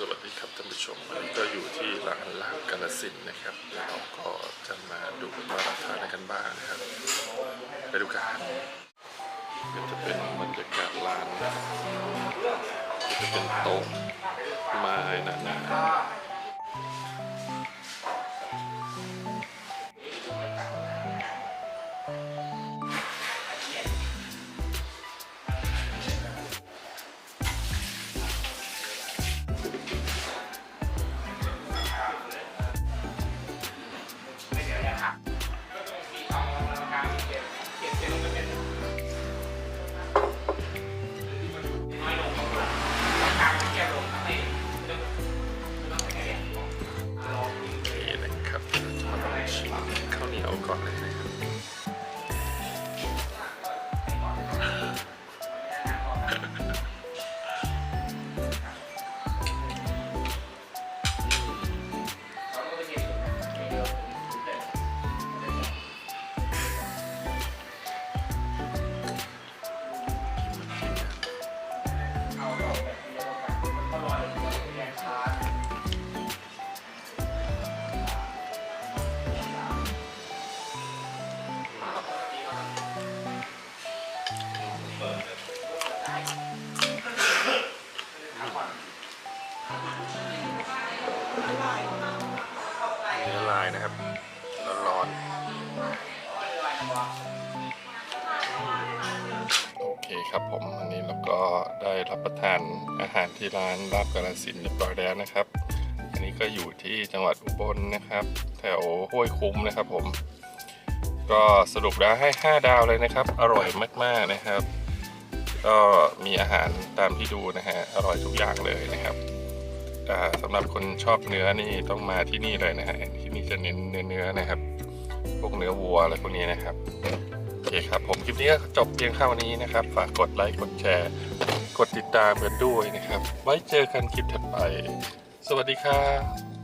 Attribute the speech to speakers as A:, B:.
A: สวัสดีครับท่านผู้ชมก็อยู่ที่ร้านลาบกาลสินนะครับเราก็จะมาดูว่าราคาอนกันบ้างนะครับไปดูกันก็จะเป็นบรรยากาศร้านนะจะเป็นโต๊ะไม้หนาๆ เนื้อลายนะครับ ร้อนๆ โอเคครับผมอันนี้เราก็ได้รับประทานอาหารที่ร้านลาบกาลสินเรียบร้อยแล้วนะครับ อันนี้ก็อยู่ที่จังหวัดอุบลนะครับ แถวห้วยคุ้มนะครับผม ก็สรุปแล้วให้ 5 ดาวเลยนะครับ อร่อยมากๆนะครับก็มีอาหารตามที่ดูนะฮะ อร่อยทุกอย่างเลยนะครับ สำหรับคนชอบเนื้อนี่ต้องมาที่นี่เลยนะฮะที่นี่จะเน้นเนื้อเนื้อนะครับ พวกเนื้อวัวอะไรพวกนี้นะครับโอเคครับ ผมคลิปนี้ก็จบเพียงเท่านี้นะครับ ฝากกดไลค์กดแชร์ กดติดตามกันด้วยนะครับ ไว้เจอกันคลิปถัดไป สวัสดีครับ